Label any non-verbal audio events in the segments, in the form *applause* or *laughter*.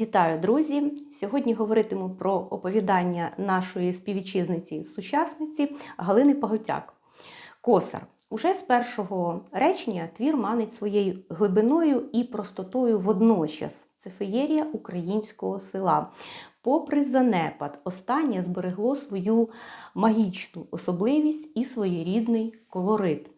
Вітаю, друзі! Сьогодні говоритиму про оповідання нашої співвітчизниці сучасниці Галини Паготяк. Косар. Уже з першого речення твір манить своєю глибиною і простотою водночас. Це феєрія українського села. Попри занепад, останнє зберегло свою магічну особливість і своєрідний колорит.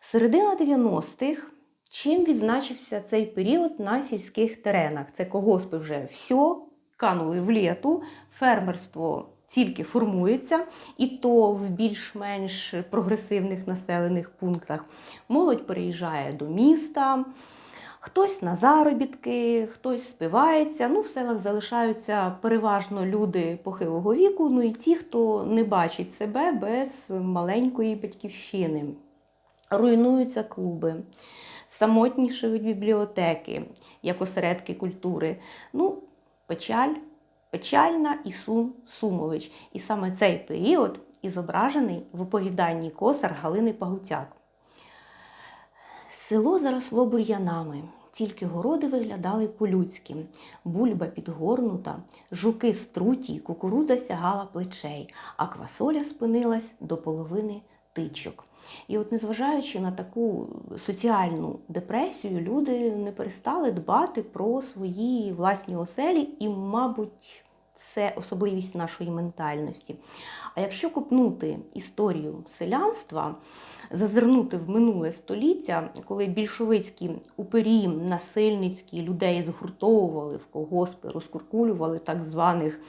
Середина 90-х Чим відзначився цей період на сільських теренах? Це колгоспи вже все, канули в літу, фермерство тільки формується, і то в більш-менш прогресивних населених пунктах. Молодь переїжджає до міста, хтось на заробітки, хтось спивається. Ну, в селах залишаються переважно люди похилого віку, ну і ті, хто не бачить себе без маленької батьківщини. Руйнуються клуби самотнішають бібліотеки, як осередки культури. Ну, печаль, печальна і сум Сумович. І саме цей період і зображений в оповіданні косар Галини Пагутяк. Село заросло бур'янами. Тільки городи виглядали по-людськи, бульба підгорнута, жуки струті, кукурудза сягала плечей, а квасоля спинилась до половини тичок. І от, незважаючи на таку соціальну депресію, люди не перестали дбати про свої власні оселі, і, мабуть, це особливість нашої ментальності. А якщо копнути історію селянства, зазирнути в минуле століття, коли більшовицькі упері, насильницькі людей згуртовували в колгоспи, розкуркулювали так званих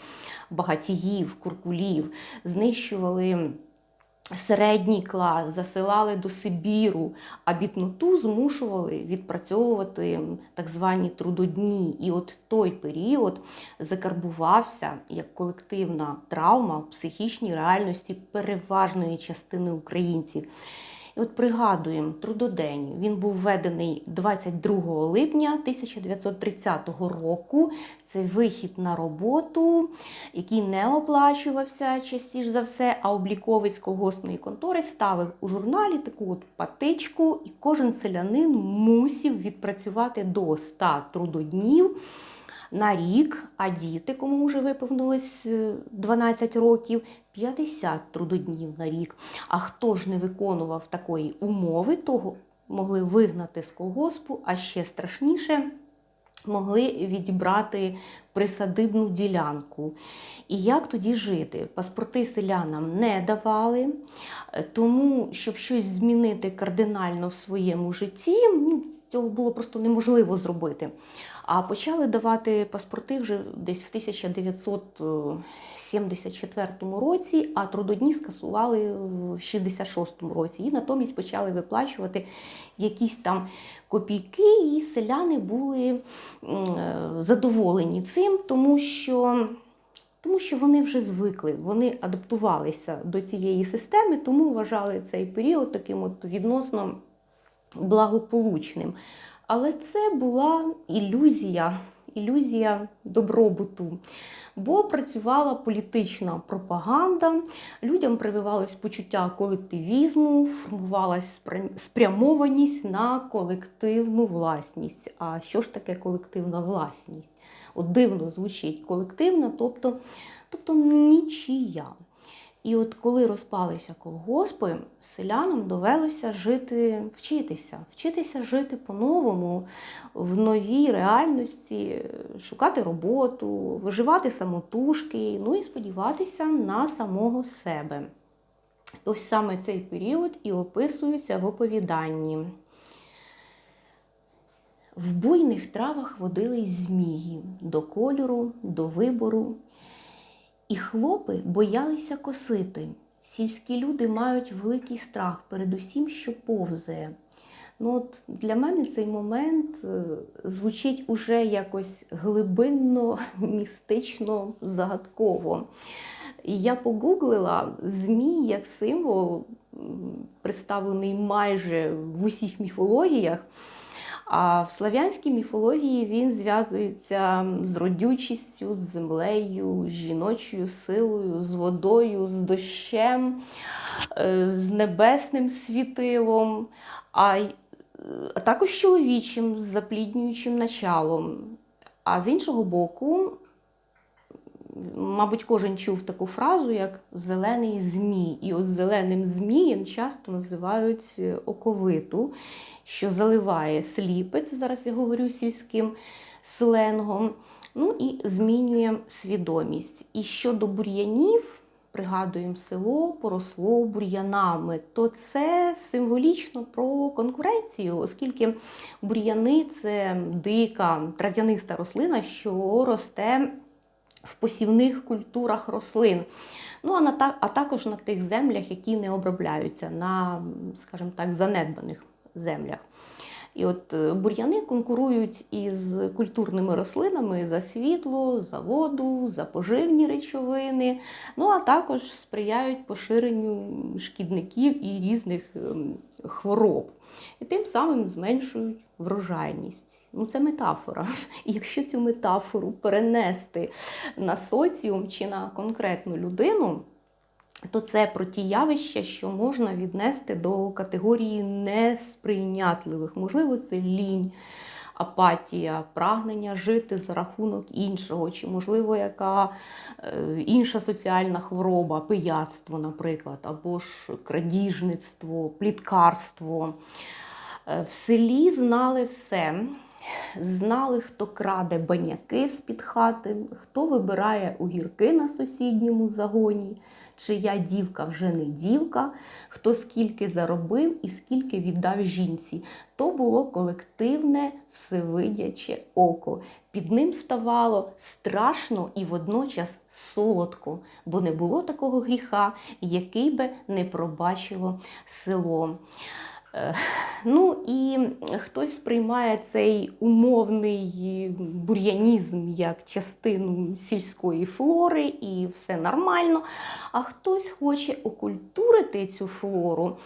багатіїв, куркулів, знищували середній клас, засилали до Сибіру, а бідноту змушували відпрацьовувати так звані трудодні. І от той період закарбувався як колективна травма в психічній реальності переважної частини українців. І от пригадуємо трудодень. Він був введений 22 липня 1930 року. Це вихід на роботу, який не оплачувався частіше за все, а обліковець колгоспної контори ставив у журналі таку от патичку, і кожен селянин мусів відпрацювати до 100 трудоднів на рік, а діти, кому вже виповнилось 12 років, 50 трудоднів на рік. А хто ж не виконував такої умови, того могли вигнати з колгоспу, а ще страшніше. Могли відібрати присадибну ділянку. І як тоді жити? Паспорти селянам не давали, тому, щоб щось змінити кардинально в своєму житті, ну, цього було просто неможливо зробити. А почали давати паспорти вже десь в 1974 році, а трудодні скасували в 66-му році. І натомість почали виплачувати якісь там копійки, і селяни були задоволені цим, тому що. Тому що вони вже звикли, вони адаптувалися до цієї системи, тому вважали цей період таким от відносно благополучним. Але це була ілюзія, ілюзія добробуту. Бо працювала політична пропаганда, людям прививалось почуття колективізму, формувалась спрямованість на колективну власність. А що ж таке колективна власність? От дивно звучить колективна, тобто, тобто нічия. І от коли розпалися колгоспи, селянам довелося жити, вчитися, вчитися жити по-новому, в новій реальності, шукати роботу, виживати самотужки, ну і сподіватися на самого себе. Ось саме цей період і описується в оповіданні. В буйних травах водились змії до кольору, до вибору. І хлопи боялися косити. Сільські люди мають великий страх перед усім, що повзає. Ну от Для мене цей момент е, звучить уже якось глибинно, *laughs* містично, загадково. І я погуглила Змій як символ, представлений майже в усіх міфологіях. А в слав'янській міфології він зв'язується з родючістю, з землею, з жіночою силою, з водою, з дощем, е, з небесним світилом, а також чоловічим, з запліднюючим началом. А з іншого боку, мабуть, кожен чув таку фразу, як зелений змій. І от зеленим змієм часто називають е, оковиту, що заливає сліпець, зараз я говорю сільським сленгом, ну і змінює свідомість. І щодо бур'янів, пригадуємо село, поросло бур'янами, то це символічно про конкуренцію, оскільки бур'яни це дика трав'яниста рослина, що росте в посівних культурах рослин. Ну, а, на а також на тих землях, які не обробляються, на, скажімо так, занедбаних землях. І от е, бур'яни конкурують із культурними рослинами за світло, за воду, за поживні речовини, ну а також сприяють поширенню шкідників і різних ем, хвороб. І тим самим зменшують врожайність. Ну, це метафора. І *laughs* якщо цю метафору перенести на соціум чи на конкретну людину, то це про ті явища, що можна віднести до категорії несприйнятливих. Можливо, це лінь, апатія, прагнення жити за рахунок іншого, чи, можливо, яка е, інша соціальна хвороба, пияцтво, наприклад, або ж крадіжництво, пліткарство. Е, В селі знали все. Знали, хто краде баняки з-під хати, хто вибирає огірки на сусідньому загоні, чия дівка вже не дівка, хто скільки заробив і скільки віддав жінці. То було колективне всевидяче око. Під ним ставало страшно і водночас солодко, бо не було такого гріха, який би не пробачило село. Е, Ну і хтось сприймає цей умовний бур'янізм як частину сільської флори, і все нормально. А хтось хоче окультурити цю флору.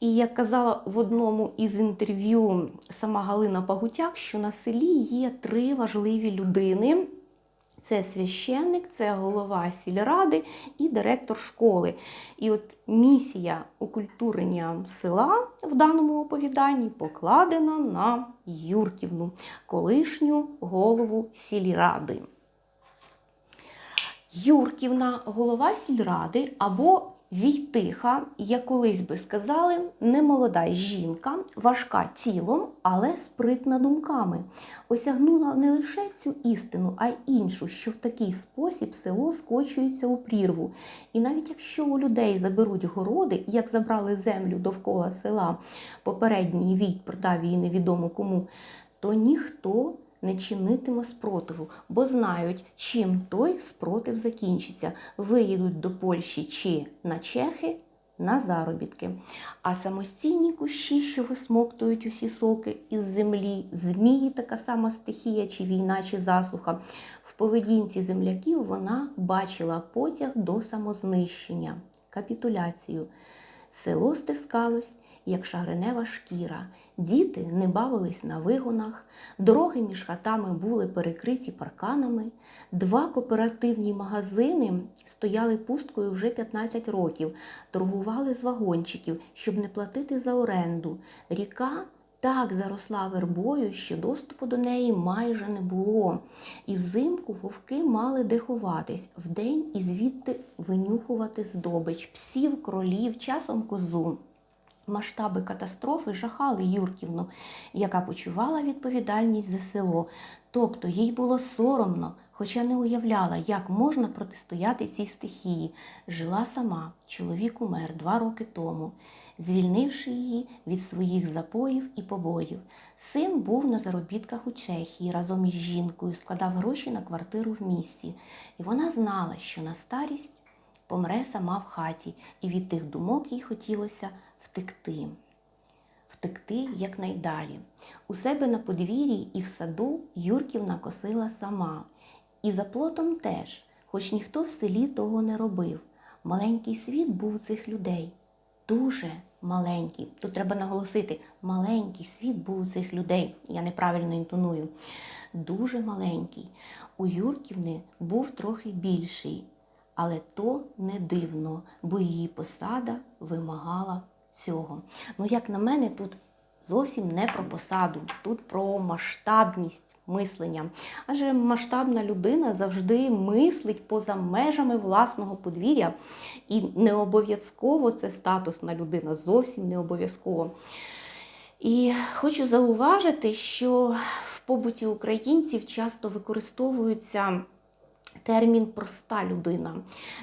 І як казала в одному із інтерв'ю сама Галина Пагутяк, що на селі є три важливі людини. Це священник, це голова сільради і директор школи. І от місія окультурення села в даному оповіданні покладена на Юрківну, колишню голову сільради. Юрківна, голова сільради або Війтиха, як колись би сказали, немолода жінка, важка тілом, але спритна думками, осягнула не лише цю істину, а й іншу, що в такий спосіб село скочується у прірву. І навіть якщо у людей заберуть городи, як забрали землю довкола села, попередній війт продав її невідомо кому, то ніхто не чинитиме спротиву, бо знають, чим той спротив закінчиться. Виїдуть до Польщі чи на Чехи на заробітки. А самостійні кущі, що висмоктують усі соки із землі, змії така сама стихія, чи війна, чи засуха. В поведінці земляків вона бачила потяг до самознищення, капітуляцію. Село стискалось, як шагренева шкіра. Діти не бавились на вигонах, дороги між хатами були перекриті парканами. Два кооперативні магазини стояли пусткою вже 15 років, торгували з вагончиків, щоб не платити за оренду. Ріка так заросла вербою, що доступу до неї майже не було. І взимку вовки мали де ховатись, вдень і звідти винюхувати здобич, псів, кролів, часом козу. Масштаби катастрофи жахали Юрківну, яка почувала відповідальність за село. Тобто їй було соромно, хоча не уявляла, як можна протистояти цій стихії. Жила сама, чоловік умер два роки тому, звільнивши її від своїх запоїв і побоїв. Син був на заробітках у Чехії разом із жінкою, складав гроші на квартиру в місті. І вона знала, що на старість помре сама в хаті, і від тих думок їй хотілося втекти. Втекти якнайдалі. У себе на подвір'ї і в саду Юрківна косила сама. І за плотом теж, хоч ніхто в селі того не робив. Маленький світ був у цих людей. Дуже маленький. Тут треба наголосити, маленький світ був у цих людей. Я неправильно інтоную. Дуже маленький. У Юрківни був трохи більший. Але то не дивно, бо її посада вимагала цього. Ну, як на мене, тут зовсім не про посаду, тут про масштабність мислення. Адже масштабна людина завжди мислить поза межами власного подвір'я, і не обов'язково це статусна людина, зовсім не обов'язково. І хочу зауважити, що в побуті українців часто використовується термін проста людина.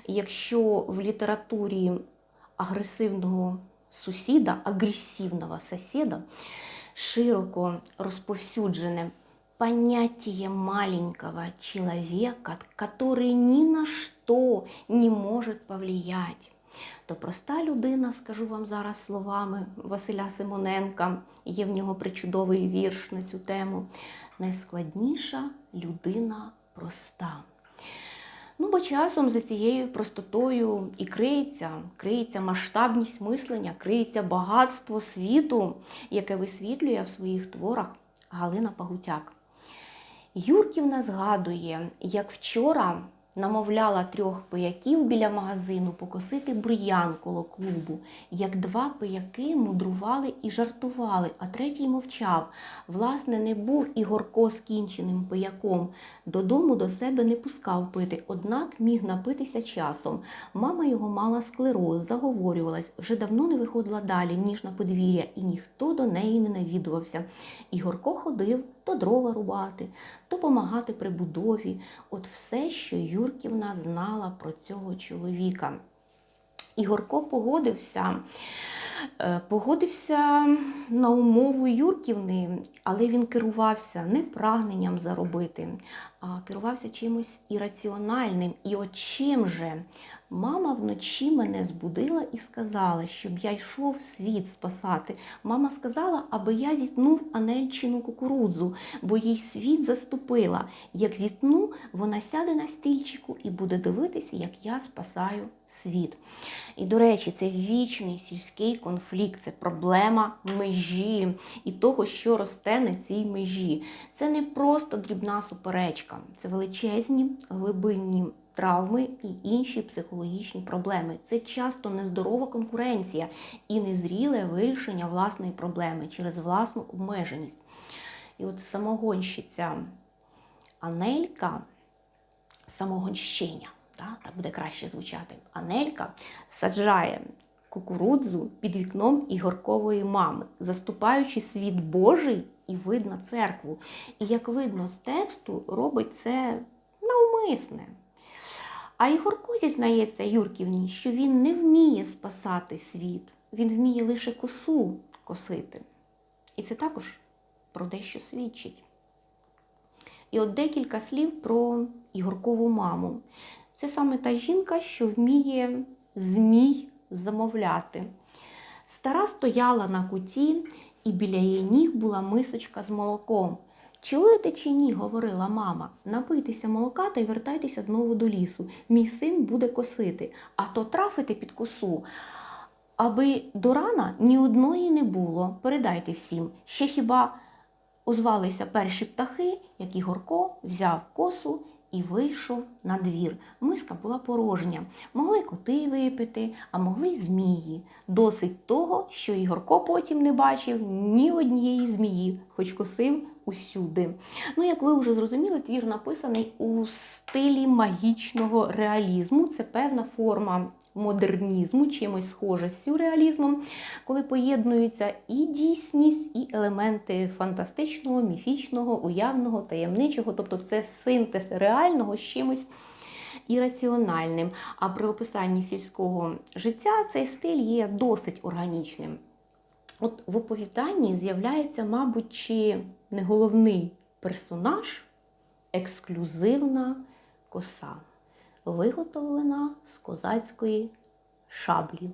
Якщо в літературі агресивного сусіда, агресивного сусіда, широко розповсюджене понятие маленького человека, который ни на что не может повлиять, то проста людина, скажу вам зараз словами Василя Симоненка, є в нього причудовий вірш на цю тему. Найскладніша людина проста. Ну, бо часом за цією простотою і криється, криється масштабність мислення, криється багатство світу, яке висвітлює в своїх творах Галина Пагутяк. Юрківна згадує, як вчора намовляла трьох пияків біля магазину покосити бур'ян коло клубу, як два пияки мудрували і жартували, а третій мовчав. Власне, не був і Горко скінченим пияком. Додому до себе не пускав пити, однак міг напитися часом. Мама його мала склероз, заговорювалась, вже давно не виходила далі, ніж на подвір'я, і ніхто до неї не навідувався. І Горко ходив то дрова рубати, то помагати при будові. От все, що Юрківна знала про цього чоловіка. І Горко погодився. Е, Погодився на умову Юрківни, але він керувався не прагненням заробити, а керувався чимось ірраціональним. І от чим же мама вночі мене збудила і сказала, щоб я йшов світ спасати. Мама сказала, аби я зітнув Анельчину кукурудзу, бо їй світ заступила. Як зітну, вона сяде на стільчику і буде дивитися, як я спасаю світ. І, до речі, це вічний сільський конфлікт, це проблема межі і того, що росте на цій межі. Це не просто дрібна суперечка, це величезні глибинні травми і інші психологічні проблеми. Це часто нездорова конкуренція і незріле вирішення власної проблеми через власну обмеженість. І от самогонщиця Анелька, самогонщиня, так, так буде краще звучати. Анелька саджає кукурудзу під вікном Ігоркової мами, заступаючи світ Божий і видно церкву. І як видно з тексту, робить це навмисне. А Ігорко зізнається Юрківні, що він не вміє спасати світ, він вміє лише косу косити. І це також про дещо свідчить. І от декілька слів про Ігоркову маму. Це саме та жінка, що вміє змій замовляти. Стара стояла на куті, і біля її ніг була мисочка з молоком. Чуєте чи ні, говорила мама, напийтеся молока та вертайтеся знову до лісу. Мій син буде косити, а то трафити під косу. Аби до рана ні одної не було. Передайте всім. Ще хіба озвалися перші птахи, як Ігорко взяв косу і вийшов на двір. Миска була порожня. Могли коти випити, а могли змії. Досить того, що Ігорко потім не бачив ні однієї змії, хоч косив усюди. Ну, як ви вже зрозуміли, твір написаний у стилі магічного реалізму. Це певна форма модернізму, чимось схоже з сюрреалізмом, коли поєднуються і дійсність, і елементи фантастичного, міфічного, уявного, таємничого, тобто це синтез реального з чимось ірраціональним. А при описанні сільського життя цей стиль є досить органічним. От в оповіданні з'являється, мабуть, чи не головний персонаж ексклюзивна коса, виготовлена з козацької шаблі.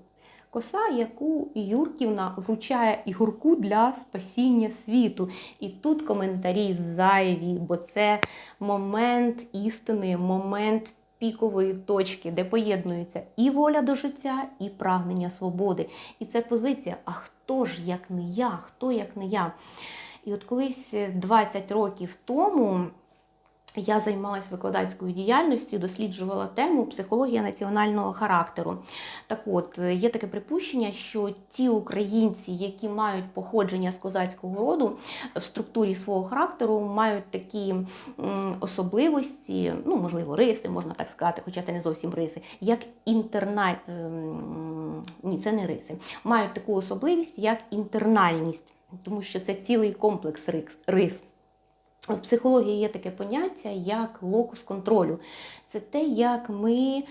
Коса, яку Юрківна вручає Ігорку для спасіння світу. І тут коментарі зайві, бо це момент істини, момент пікової точки, де поєднуються і воля до життя, і прагнення свободи. І це позиція: а хто ж як не я? Хто як не я? І от колись 20 років тому я займалась викладацькою діяльністю, досліджувала тему психологія національного характеру. Так от, є таке припущення, що ті українці, які мають походження з козацького роду, в структурі свого характеру мають такі особливості, ну, можливо, риси, можна так сказати, хоча це не зовсім риси, як інтерна... ем, Ні, це не риси. Мають таку особливість, як інтернальність, тому що це цілий комплекс рис-. В психології є таке поняття як локус контролю. Це те, як ми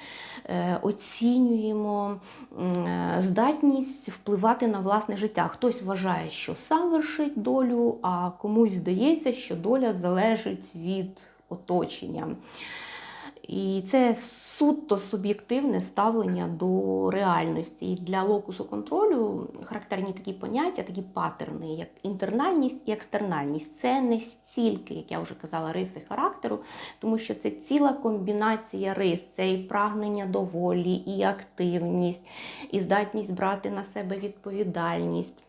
е, оцінюємо е, здатність впливати на власне життя. Хтось вважає, що сам вершить долю, а комусь здається, що доля залежить від оточення. І це суто суб'єктивне ставлення до реальності. І для локусу контролю характерні такі поняття, такі патерни, як інтернальність і екстернальність. Це не стільки, як я вже казала, риси характеру, тому що це ціла комбінація рис, це і прагнення до волі, і активність, і здатність брати на себе відповідальність.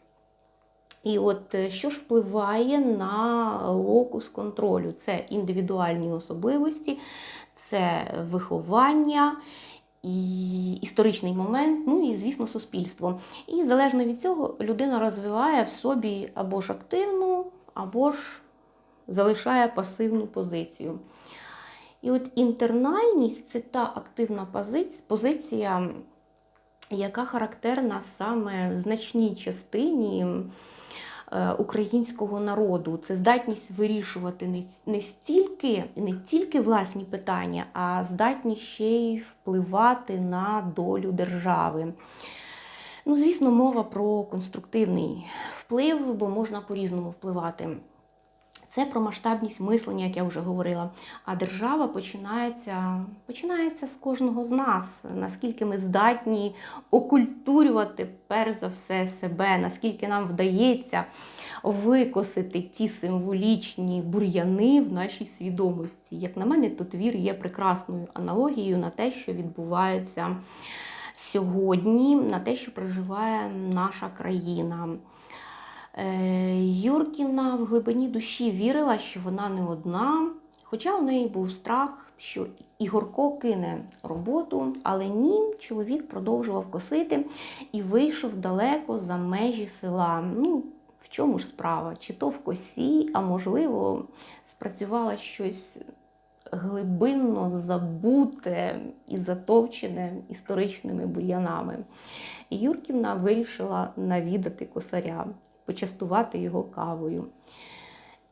І от е, що ж впливає на локус контролю? Це індивідуальні особливості, це виховання, і історичний момент, ну і, звісно, суспільство. І залежно від цього людина розвиває в собі або ж активну, або ж залишає пасивну позицію. І от інтернальність це та активна позиція, яка характерна саме значній частині українського народу. Це здатність вирішувати не, не стільки, не тільки власні питання, а здатність ще й впливати на долю держави. Ну, звісно, мова про конструктивний вплив, бо можна по-різному впливати. Це про масштабність мислення, як я вже говорила. А держава починається, починається з кожного з нас. Наскільки ми здатні окультурювати перш за все себе, наскільки нам вдається викосити ті символічні бур'яни в нашій свідомості. Як на мене, то твір є прекрасною аналогією на те, що відбувається сьогодні, на те, що проживає наша країна. Е, Юрківна в глибині душі вірила, що вона не одна, хоча у неї був страх, що Ігорко кине роботу, але ні, чоловік продовжував косити і вийшов далеко за межі села. Ну, в чому ж справа? Чи то в косі, а можливо, спрацювало щось глибинно забуте і затовчене історичними бур'янами. Юрківна вирішила навідати косаря почастувати його кавою.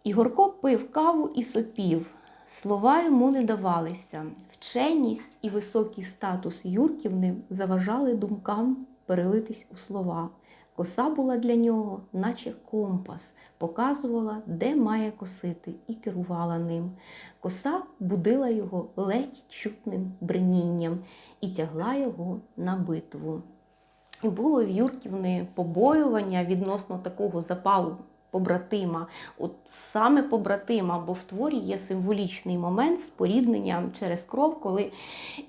Ігорко пив каву і сопів. Слова йому не давалися. Вченість і високий статус Юрківни заважали думкам перелитись у слова. Коса була для нього, наче компас, показувала, де має косити, і керувала ним. Коса будила його ледь чутним бренінням і тягла його на битву. І було в Юрківни побоювання відносно такого запалу побратима. От саме побратима, бо в творі є символічний момент споріднення через кров, коли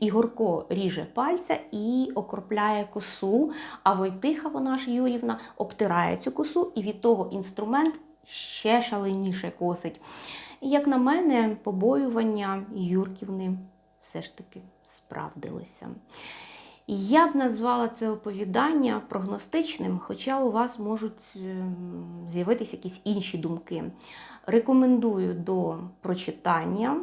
Ігорко ріже пальця і окропляє косу, а Войтиха, вона ж Юрівна, обтирає цю косу, і від того інструмент ще шаленіше косить. І, як на мене, побоювання Юрківни все ж таки справдилося. Я б назвала це оповідання прогностичним, хоча у вас можуть ем, з'явитися якісь інші думки. Рекомендую до прочитання.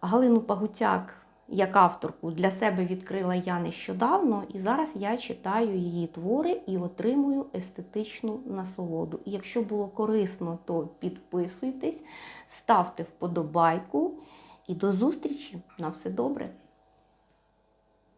Галину Пагутяк як авторку для себе відкрила я нещодавно, і зараз я читаю її твори і отримую естетичну насолоду. І якщо було корисно, то підписуйтесь, ставте вподобайку і до зустрічі! На все добре!